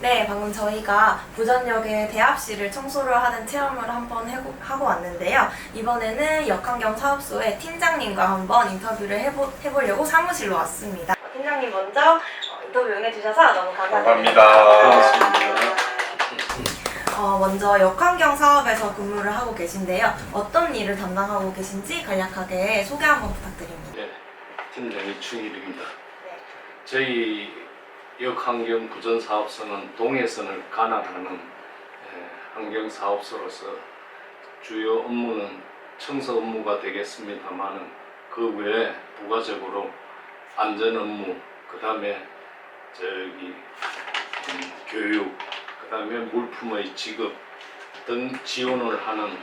네, 방금 저희가 부전역의 대합실을 청소를 하는 체험을 한번 해고, 하고 왔는데요. 이번에는 역환경 사업소의 팀장님과 한번 인터뷰를 해보, 해보려고 사무실로 왔습니다. 팀장님 먼저 어, 인터뷰 응해주셔서 너무 감사드립니다. 감사합니다. 어, 먼저 역환경 사업에서 근무를 하고 계신데요. 어떤 일을 담당하고 계신지 간략하게 소개 한번 부탁드립니다. 네, 팀장이 충일입니다. 네. 저희 역환경 구전 사업소는 동해선을 관할하는 에, 환경 사업소로서 주요 업무는 청소 업무가 되겠습니다만은 그 외에 부가적으로 안전 업무, 그 다음에 저기 음, 교육, 그 다음에 물품의 지급 등 지원을 하는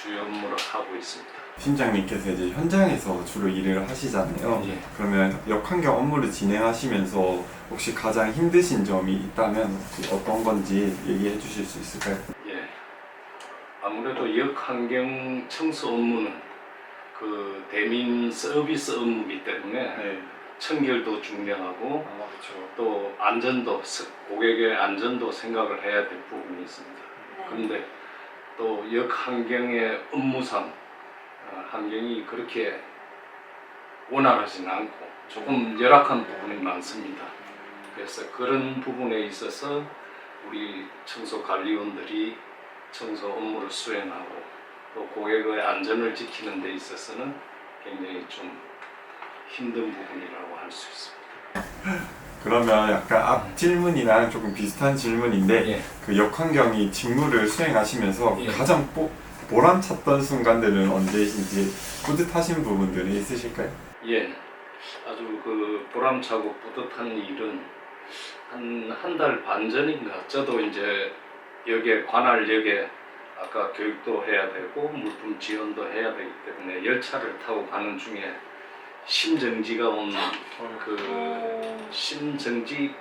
주요 업무를 하고 있습니다. 팀장님께서 이제 현장에서 주로 일을 하시잖아요. 예. 그러면 역환경 업무를 진행하시면서 혹시 가장 힘드신 점이 있다면 혹시 어떤 건지 얘기해 주실 수 있을까요? 예. 아무래도 역 환경 청소 업무는 그 대민 서비스 업무이기 때문에 네. 청결도 중요하고 아, 그렇죠. 또 안전도 스- 고객의 안전도 생각을 해야 될 부분이 있습니다. 그런데 또 역 환경의 업무상 어, 환경이 그렇게 원활하지는 않고 조금 열악한 부분이 많습니다. 그래서 그런 부분에 있어서 우리 청소 관리원들이 청소 업무를 수행하고 또 고객의 안전을 지키는 데 있어서는 굉장히 좀 힘든 부분이라고 할 수 있습니다. 그러면 약간 앞 질문이랑 조금 비슷한 질문인데 예. 그 역환경이 직무를 수행하시면서 예. 가장 보, 보람찼던 순간들은 언제이신지 뿌듯하신 부분들이 있으실까요? 예, 아주 그 보람차고 뿌듯한 일은 한 한 달 반 전인가? 저도 이제 여기에 관할 역에 아까 교육도 해야 되고 물품 지원도 해야 되기 때문에 열차를 타고 가는 중에 심정지가 온 그 심정지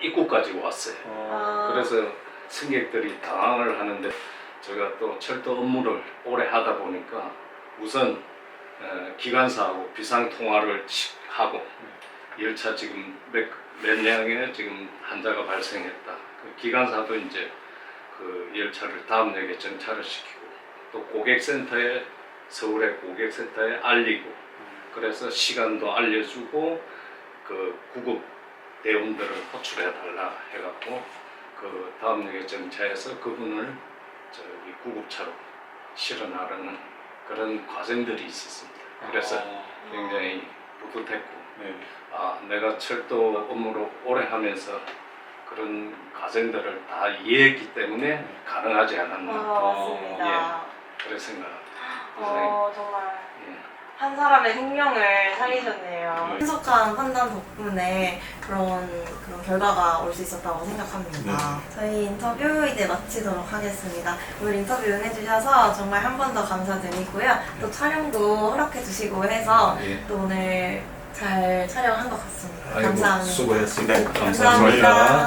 입구까지 왔어요. 아, 그래서 승객들이 당황을 하는데 제가 또 철도 업무를 오래 하다 보니까 우선 어, 기관사하고 비상 통화를 치- 하고 열차 지금 몇, 몇 량에 지금 환자가 발생했다. 그 기관사도 이제 그 열차를 다음 역에 정차를 시키고 또 고객센터에 서울의 고객센터에 알리고 그래서 시간도 알려주고 그 구급 대원들을 호출해 달라 해갖고 그 다음 역에 정차해서 그분을 저기 구급차로 실어 나르는 그런 과정들이 있었습니다. 그래서 굉장히 뿌듯했고 네. 아 내가 철도 업무를 오래 하면서 그런 과정들을 다 이해했기 때문에 가능하지 않았나 아, 맞습니다. 그런 생각. 어, 정말 예. 한 사람의 생명을 살리셨네요. 네. 신속한 판단 덕분에 그런 그런 결과가 올 수 있었다고 생각합니다. 저희 인터뷰 이제 마치도록 하겠습니다. 오늘 인터뷰 응해주셔서 정말 한 번 더 감사드리고요. 또 촬영도 허락해주시고 해서 예. 또 오늘 잘 촬영한 것 같습니다. 아이고, 감사합니다. 수고했습니다. 네, 감사합니다.